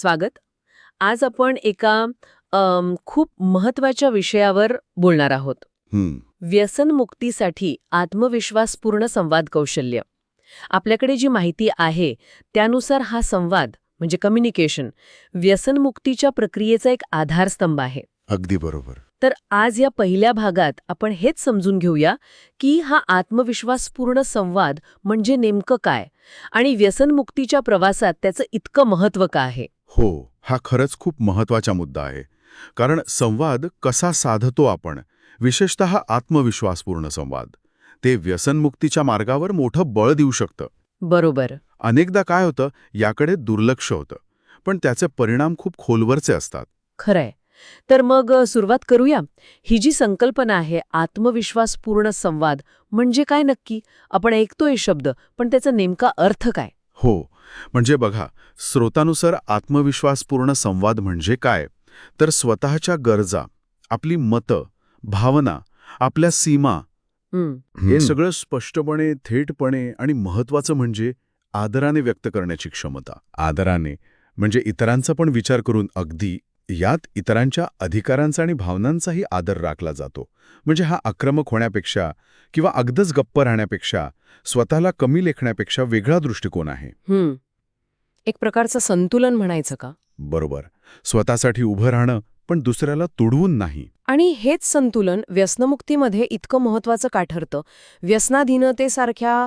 स्वागत. आज आपण एका खूप महत्त्वाच्या विषयावर बोलणार आहोत. व्यसनमुक्तीसाठी आत्मविश्वासपूर्ण संवाद कौशल्य. आपल्याकडे जी माहिती आहे त्यानुसार हा संवाद म्हणजे कम्युनिकेशन व्यसनमुक्तीच्या प्रक्रियेचा एक आधारस्तंभ आहे. अगदी बरोबर. तर आज या पहिल्या भागात आपण हेच समजून घेऊया की हा आत्मविश्वासपूर्ण संवाद म्हणजे नेमकं काय आणि व्यसनमुक्तीच्या प्रवासात त्याचं इतकं महत्त्व का आहे? हो हा खरंच खूप महत्त्वाचा मुद्दा आहे. कारण संवाद कसा साधतो आपण? विशेषत आत्मविश्वासपूर्ण संवाद. ते व्यसनमुक्तीच्या मार्गावर मोठं बळ देऊ शकतं. बरोबर. अनेकदा काय होतं? याकडे दुर्लक्ष होतं. पण त्याचे परिणाम खूप खोलवरचे असतात. खरंय. तर मग सुरुवात करूया. ही जी संकल्पना आहे आत्मविश्वासपूर्ण संवाद म्हणजे काय नक्की? आपण ऐकतोय शब्द पण त्याचा नेमका अर्थ काय? हो. म्हणजे बघा स्रोतानुसार आत्मविश्वासपूर्ण संवाद म्हणजे काय? तर स्वतःच्या गरजा आपली मतं भावना आपल्या सीमा हं, हे सगळं स्पष्टपणे थेटपणे आणि महत्वाचं म्हणजे आदराने व्यक्त करण्याची क्षमता. आदराने म्हणजे इतरांचा पण विचार करून अगदी यात इतरांच्या अधिकारांचा आणि भावनांचाही आदर राखला जातो. म्हणजे हा आक्रमक होण्यापेक्षा किंवा अगदच गप्प राहण्यापेक्षा स्वतःला कमी लेखण्यापेक्षा वेगळा दृष्टिकोन आहे. हं. एक प्रकारचं संतुलन म्हणायचं का? बरोबर. स्वतःसाठी उभं राहणं पण दुसऱ्याला तुडवून नाही. आणि हेच संतुलन व्यसनमुक्तीमध्ये इतकं महत्वाचं का ठरतं? व्यसनाधीनतेसारख्या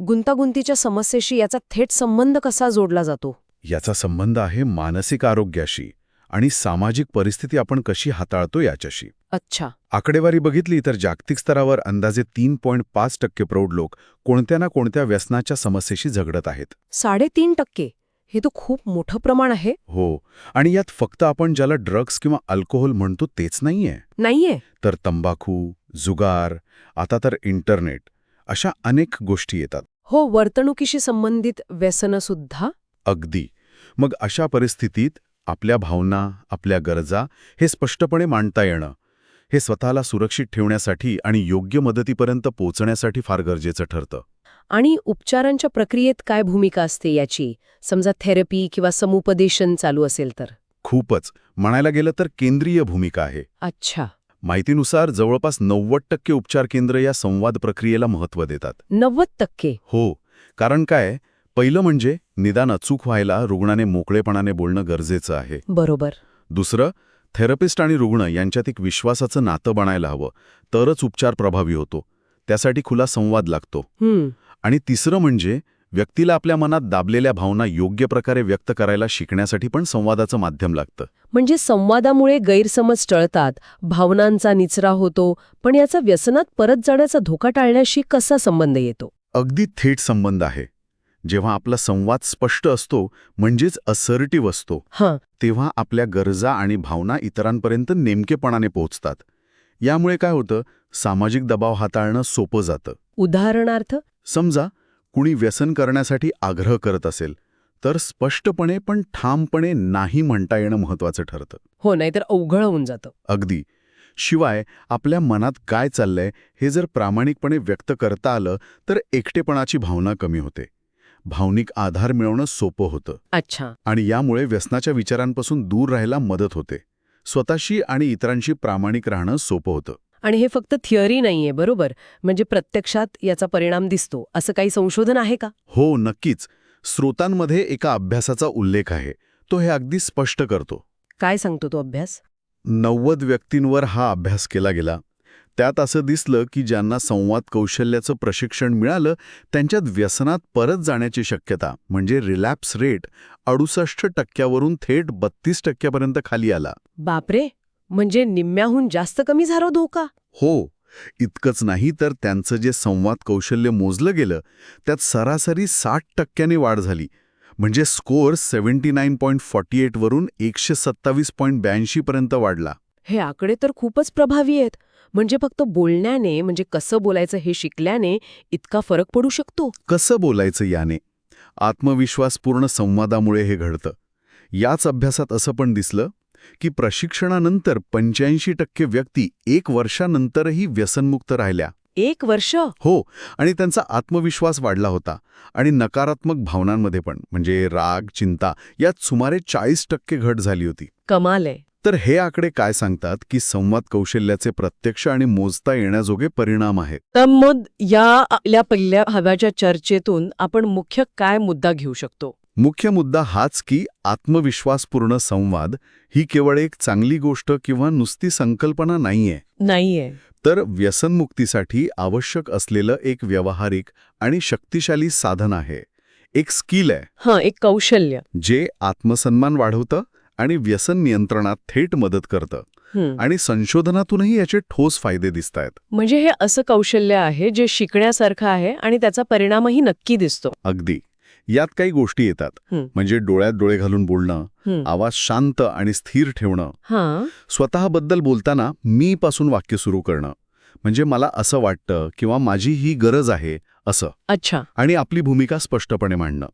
गुंतागुंतीच्या समस्येशी याचा थेट संबंध कसा जोडला जातो? याचा संबंध आहे मानसिक आरोग्याशी. आणि सामाजिक परिस्थिती आपण कशी हाताळतो याच्याशी. अच्छा. आकडेवारी बघितली तर जागतिक स्तरावर अंदाजे तीन पॉईंट पाच टक्के प्रौढ लोक कोणत्या ना कोणत्या व्यसनाच्या समस्येशी झगडत आहेत. साडेतीन टक्के. हे तर खूप मोठं प्रमाण आहे. हो. आणि यात फक्त आपण ज्याला ड्रग्ज किंवा अल्कोहोल म्हणतो तेच नाहीये. नाहीये. तर तंबाखू जुगार आता तर इंटरनेट अशा अनेक गोष्टी येतात. हो वर्तणुकीशी संबंधित व्यसनं सुद्धा अगदी. मग अशा परिस्थितीत आपल्या भावना आपल्या गरजा हे स्पष्टपणे मांडता येणं. हे स्वतःला सुरक्षित ठेवण्यासाठी आणि योग्य मदतीपर्यंत पोचण्यासाठी फार गरजेचं ठरतं. आणि उपचारांच्या प्रक्रियेत काय भूमिका असते याची? समजा थेरपी किंवा समुपदेशन चालू असेल तर? खूपच. म्हणायला गेलं तर केंद्रीय भूमिका आहे. अच्छा. माहितीनुसार जवळपास नव्वद टक्के उपचार केंद्र या संवाद प्रक्रियेला महत्त्व देतात. नव्वद टक्के? हो. कारण काय? पहिलं म्हणजे निदान अचूक व्हायला रुग्णाने मोकळेपणाने बोलणं गरजेचं आहे. बरोबर. दुसरं थेरपिस्ट आणि रुग्ण यांच्यात एक विश्वासाचं नातं बनायला हवं तरच उपचार प्रभावी होतो. त्यासाठी खुला संवाद लागतो. आणि तिसरं म्हणजे व्यक्तीला आपल्या मनात दाबलेल्या भावना योग्य प्रकारे व्यक्त करायला शिकण्यासाठी पण संवादाचं माध्यम लागतं. म्हणजे संवादामुळे गैरसमज टळतात भावनांचा निचरा होतो पण याचा व्यसनात परत जाण्याचा धोका टाळण्याशी कसा संबंध येतो? अगदी थेट संबंध आहे. जेव्हा आपला संवाद स्पष्ट असतो म्हणजेच असर्टिव्ह असतो हां. तेव्हा आपल्या गरजा आणि भावना इतरांपर्यंत नेमकेपणाने पोहोचतात. यामुळे काय होतं सामाजिक दबाव हाताळणं सोपं जातं. उदाहरणार्थ? समजा कुणी व्यसन करण्यासाठी आग्रह करत असेल तर स्पष्टपणे पण ठामपणे नाही म्हणता येणं महत्वाचं ठरतं. हो नाहीतर अवघड होऊन जातं. अगदी. शिवाय आपल्या मनात काय चाललंय हे जर प्रामाणिकपणे व्यक्त करता आलं तर एकटेपणाची भावना कमी होते. भावनिक आधार मिळवणं सोपं होतं. अच्छा. आणि यामुळे व्यसनाच्या विचारांपासून दूर राहायला मदत होते. स्वतःशी आणि इतरांशी प्रामाणिक राहणं सोपं होतं. आणि हे फक्त थिअरी नाहीये बरोबर? म्हणजे प्रत्यक्षात याचा परिणाम दिसतो. असं काही संशोधन आहे का? हो नक्कीच. स्रोतांमध्ये एका अभ्यासाचा उल्लेख आहे. तो हे अगदी स्पष्ट करतो. काय सांगतो तो अभ्यास? नव्वद व्यक्तींवर हा अभ्यास केला गेला. त्यात असं दिसलं की ज्यांना संवाद कौशल्याचं प्रशिक्षण मिळालं त्यांच्यात व्यसनात परत जाण्याची शक्यता म्हणजे रिलॅप्स रेट अडुसष्ट टक्क्यावरून थेट बत्तीस टक्क्यापर्यंत खाली आला. बापरे! म्हणजे निम्म्याहून जास्त कमी झाला धोका. हो इतकंच नाही तर त्यांचं जे संवाद कौशल्य मोजलं गेलं त्यात सरासरी साठ टक्क्यांनी वाढ झाली. म्हणजे score seventy nine point forty एटवरून एकशे सत्तावीस पॉईंट ब्याऐंशीपर्यंत वाढला. हे आकडे तर खूपच प्रभावी आहेत. म्हणजे फक्त बोलण्याने म्हणजे कसं बोलायचं हे शिकल्याने इतका फरक पडू शकतो? कसं बोलायचं याने? आत्मविश्वासपूर्ण संवादामुळे हे घडतं. याच अभ्यासात असं पण दिसलं की प्रशिक्षणानंतर पंच्याऐंशी टक्के व्यक्ती एक वर्षानंतरही व्यसनमुक्त राहिल्या. एक वर्ष? हो आणि त्यांचा आत्मविश्वास वाढला होता आणि नकारात्मक भावनांमध्ये पण म्हणजे राग चिंता यात सुमारे चाळीस टक्के घट झाली होती. कमाल आहे. तर हे आकडे काय सांगतात की संवाद कौशल्याचे प्रत्यक्ष आणि मोजता येण्याजोगे परिणाम आहेत? तर मग या आपल्या पहिल्या हव्याच्या चर्चेतून आपण मुख्य काय मुद्दा घेऊ शकतो? मुख्य मुद्दा हाच की आत्मविश्वासपूर्ण संवाद ही केवळ एक चांगली गोष्ट किंवा नुसती संकल्पना नाहीये. नाहीये. तर व्यसनमुक्तीसाठी आवश्यक असलेलं एक व्यावहारिक आणि शक्तिशाली साधन आहे. एक स्किल आहे. हां एक कौशल्य. जे आत्मसन्मान वाढवतं आणि व्यसन नियंत्रणात थेट मदत करतं. आणि संशोधनातूनही याचे ठोस फायदे दिसत आहेत म्हणजे हे असं कौशल्य आहे जे शिकण्यासारखं आहे आणि त्याचा परिणामही नक्की दिसतो. अगदी. यात काही गोष्टी येतात. म्हणजे डोळ्यात डोळे घालून बोलणं. आवाज शांत आणि स्थिर ठेवणं. स्वतःबद्दल बोलताना मी पासून वाक्य सुरू करणं. म्हणजे मला असं वाटतं किंवा माझी ही गरज आहे असं. अच्छा. आणि आपली भूमिका स्पष्टपणे मांडणं.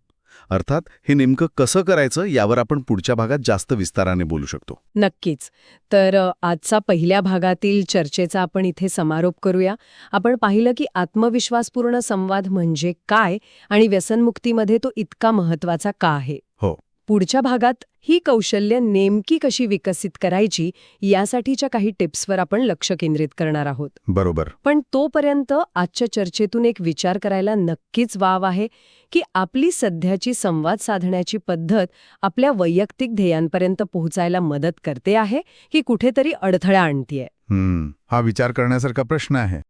अर्थात हे नेमकं कसं करायचं यावर आपण पुढच्या भागात जास्त विस्ताराने बोलू शकतो. नक्कीच. तर आजचा पहिल्या भागातील चर्चेचा आपण इथे समारोप करूया. आपण पाहिलं की आत्मविश्वासपूर्ण संवाद म्हणजे काय आणि व्यसनमुक्तीमध्ये तो इतका महत्त्वाचा का आहे? हो. पुढच्या भागात ही कौशल्य नेमकी कशी विकसित करायची यासाठीच्या काही टिप्सवर आपण लक्ष केंद्रित करणार आहोत. बरोबर. पण तोपर्यंत आजच्या चर्चेतून एक विचार करायला नक्कीच वाव आहे की आपली सध्याची संवाद साधण्याची पद्धत आपल्या वैयक्तिक ध्येयांपर्यंत पोहोचायला मदत करते आहे की कुठेतरी अडथळा आणतीये? हा विचार करण्यासारखा प्रश्न आहे.